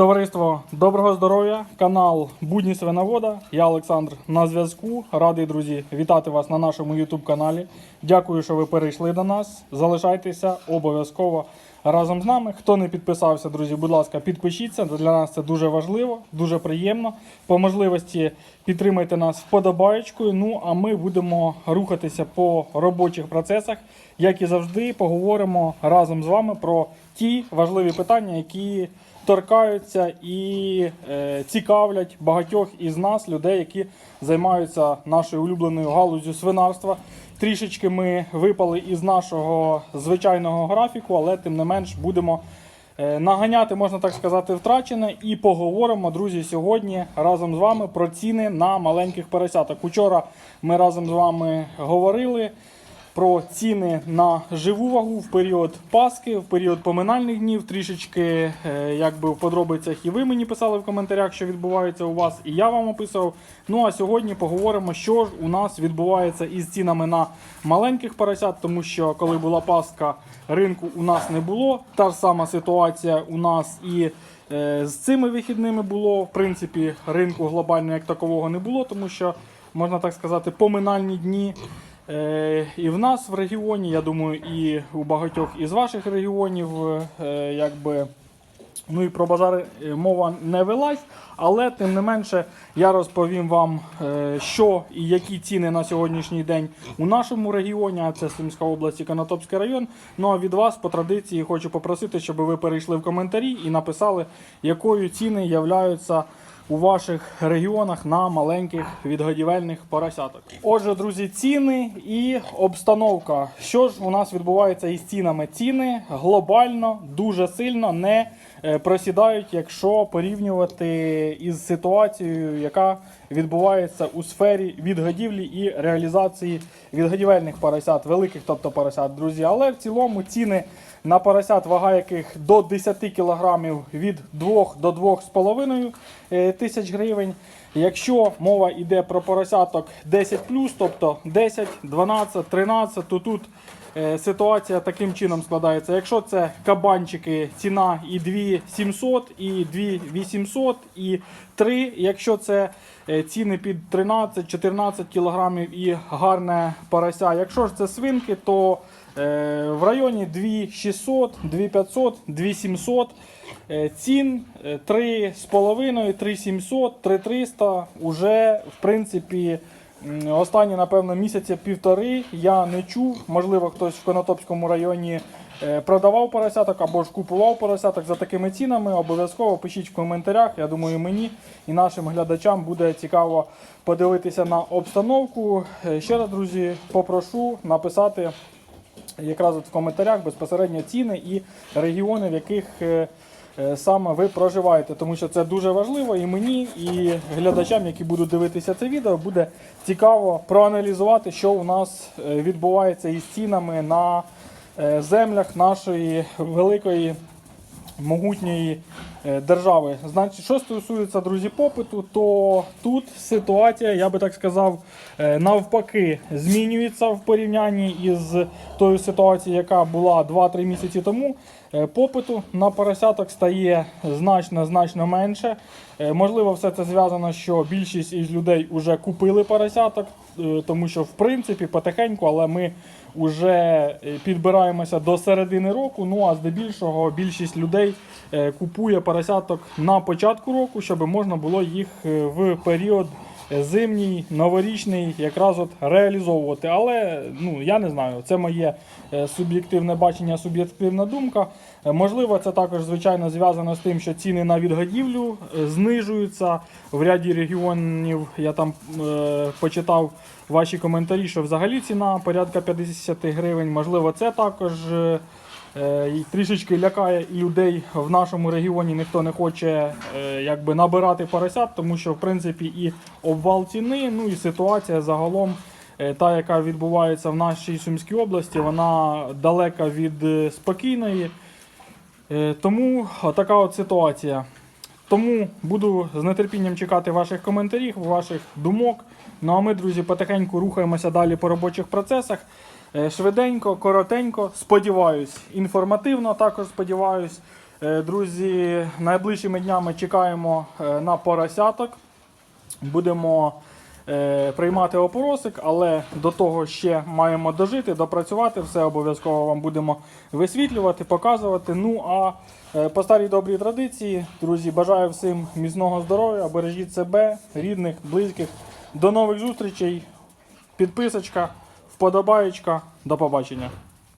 Товариство, доброго здоров'я! Канал Будні Свиновода. Я Олександр на зв'язку. Радий, друзі, вітати вас на нашому YouTube каналі. Дякую, що ви перейшли до нас. Залишайтеся обов'язково разом з нами. Хто не підписався, друзі, будь ласка, підпишіться. Для нас це дуже важливо, дуже приємно. По можливості підтримайте нас вподобаєчкою. Ну а ми будемо рухатися по робочих процесах. Як і завжди, поговоримо разом з вами про ті важливі питання, які торкаються і е, цікавлять багатьох із нас, людей, які займаються нашою улюбленою галузю свинарства. Трішечки ми випали із нашого звичайного графіку, але тим не менш будемо е, наганяти, можна так сказати, втрачене. І поговоримо, друзі, сьогодні разом з вами про ціни на маленьких поросяток. Учора ми разом з вами говорили про ціни на живу вагу в період Пасхи, в період поминальних днів. Трішечки, е, якби в подробицях, і ви мені писали в коментарях, що відбувається у вас, і я вам описував. Ну а сьогодні поговоримо, що ж у нас відбувається із цінами на маленьких поросят, тому що коли була Пасха, ринку у нас не було. Та ж сама ситуація у нас і. е, З цими вихідними було, в принципі, ринку глобально як такового не було, тому що, можна так сказати, поминальні дні І в нас в регіоні, я думаю, і у багатьох із ваших регіонів, е, якби. Ну і про базари е, мова не велась, але тим не менше я розповім вам, е, що і які ціни на сьогоднішній день у нашому регіоні, а це Сумська область і Конотопський район. Ну а від вас по традиції хочу попросити, щоб ви перейшли в коментарі і написали, якою ціни являються у ваших регіонах на маленьких відгодівельних поросяток. Отже, друзі, ціни і обстановка. Що ж у нас відбувається із цінами? Ціни глобально дуже сильно не е, просідають, якщо порівнювати із ситуацією, яка відбувається у сфері відгодівлі і реалізації відгодівельних поросят, великих, тобто поросят, друзі. Але в цілому ціни на поросят, вага яких до 10 кг від 2 до 2,5 е, тисяч гривень. Якщо мова йде про поросяток 10 тобто 10, 12, 13, то тут е, ситуація таким чином складається. Якщо це кабанчики, ціна і 2700, і 2800, і 3, якщо це е, ціни під 13-14 кг і гарне порося. Якщо ж це свинки, то в районі 2600, 2500, 2700. Е, Цін е, 3,5, 3700, 3300 уже в принципі останні, напевно, місяця півтори я не чув. Можливо, хтось в Конотопському районі е, продавав поросяток або ж купував поросяток за такими цінами. Обов'язково пишіть в коментарях. Я думаю, мені і нашим глядачам буде цікаво подивитися на обстановку. Е, Ще раз, друзі, попрошу написати якраз от в коментарях безпосередньо ціни і регіони, в яких е, е, саме ви проживаєте, тому що це дуже важливо і мені, і глядачам, які будуть дивитися це відео, буде цікаво проаналізувати, що у нас е, відбувається із цінами на землях нашої великої могутньої держави. Значить, що стосується друзі попиту, то тут ситуація, я би так сказав, е, навпаки, змінюється в порівнянні із тою ситуацією, яка була 2-3 місяці тому. Е, Попиту на поросяток стає значно значно менше. Е, Можливо, все це зв'язано, що більшість із людей вже купили поросяток, е, тому що в принципі потихеньку, але ми вже підбираємося до середини року. Ну а здебільшого більшість людей е, купує поросяток на початку року, щоб можна було їх е, в період зимній, новорічний якраз от реалізовувати. Але ну я не знаю, це моє е, суб'єктивне бачення, суб'єктивна думка. Е, Можливо, це також звичайно зв'язано з тим, що ціни на відгодівлю знижуються в ряді регіонів. Я там е, почитав ваші коментарі, що взагалі ціна порядка 50 гривень. Можливо, це також. Е, трішечки лякає і людей в нашому регіоні. Ніхто не хоче е, якби набирати поросят, тому що в принципі і обвал ціни, ну і ситуація загалом. е, Та, яка відбувається в нашій Сумській області, вона далека від спокійної. Тому така от ситуація. Тому буду з нетерпінням чекати ваших коментарів, ваших думок. Ну а ми, друзі, потихеньку рухаємося далі по робочих процесах. Е, Швиденько, коротенько, сподіваюсь, інформативно також сподіваюсь. Е, Друзі, найближчими днями чекаємо е, на поросяток. Будемо приймати опоросик, але до того ще маємо дожити, допрацювати. Все обов'язково вам будемо висвітлювати, показувати. Ну а по старій добрій традиції, друзі, бажаю всім міцного здоров'я, бережіть себе, рідних, близьких. До нових зустрічей. Підписочка, вподобаєчка. До побачення.